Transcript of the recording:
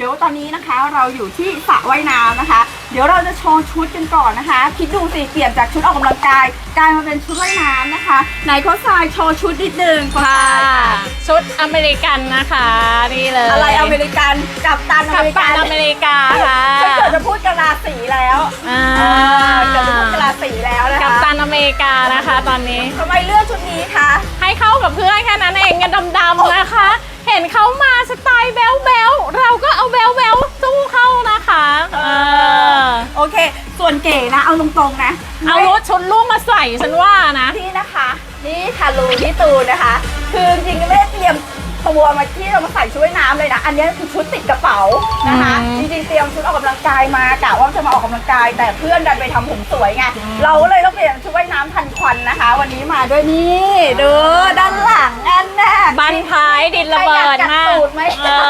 เดี๋ยวตอนนี้นะคะเราอยู่ที่สระว่ายน้ำนะคะ เดี๋ยวเราจะโชว์ชุดกันก่อนนะคะ คิดดูสิเปลี่ยนจากชุดออกกำลังกายกลายมาเป็นชุดว่ายน้ำนะคะไหนโค้ชทรายโชว์ชุดนิดนึงโค้ชค่ะทรายค่ะชุดอเมริกันนะคะนี่เลยอะไรอเมริกันกับตันอกัเมปริตักันนอเมริกาค่ะ ฉันเกิดจะพูดกะลาสีแล้วอ่า เออเกิดจะพูดกะลาสีแล้วนะคะกัปตันอเมริกานะคะ ตอนนี้ทำไมเลือกชุดนี้คะ ให้เข้ากับเพื่อนแค่นั้นเองกันดำๆนะคะ เห็นเขามาสไตล์แบ๊วแบ๊ คส่วนเก๋นะ เอาตรงๆนะเอารถชุดลูกมาใส่ฉันว่านะนี่นะคะ นี่ค่ะลูนี่ตูนนะคะ คือจริงๆไม่ได้เตรียมตัวมาที่เรามาใส่ชุดว่ายน้ำเลยนะ อันนี้คือชุดติดกระเป๋านะคะอืมจริงๆเตรียมชุดออกกำลังกายมากะว่าจะมาออกกำลังกาย แต่เพื่อนดันไปทำผมสวยไงเราก็เลยต้องเปลี่ยนชุดว่ายน้ำทันควันนะคะ วันนี้มาด้วยนี่ดูด้านหลังอันน่ะบันท้ายดินระเบิดใครอยากกัมากตูดไหมเออค่ะอะ